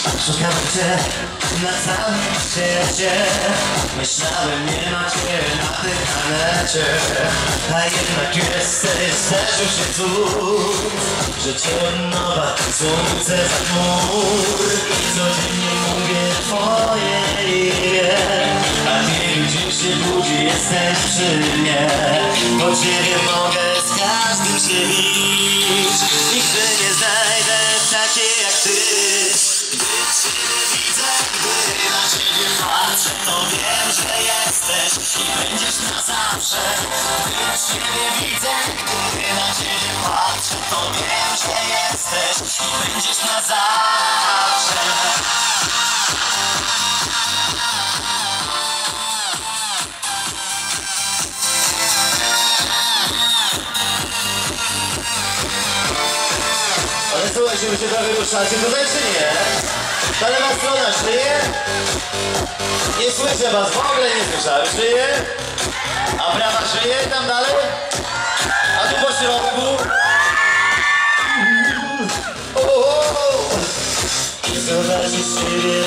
Szukam cię na całym świecie Myślałem nie ma cię na tym planecie. A jednak jesteś, zdarzył się cud Że cię nowa słońce za chmur Codziennie mówię twoje imię A kiedy dzień się budzi jesteś przy mnie. Bo ciebie mogę z każdym się bić Nigdy nie znajdę takiej jak ty ciebie widzę, gdy na ciebie patrzę To wiem, że jesteś i będziesz na zawsze Gdy ciebie widzę, gdy na ciebie patrzę To wiem, że jesteś i będziesz na zawsze Ale słuchajcie, wy się prawie ruszacie tutaj czy nie? Ta lewa strona żyje? Nie słyszę was, w ogóle nie słyszałem. Żyje? A prawa żyje tam dalej? A tu po środku? O, o, o. I zobaczysz siebie,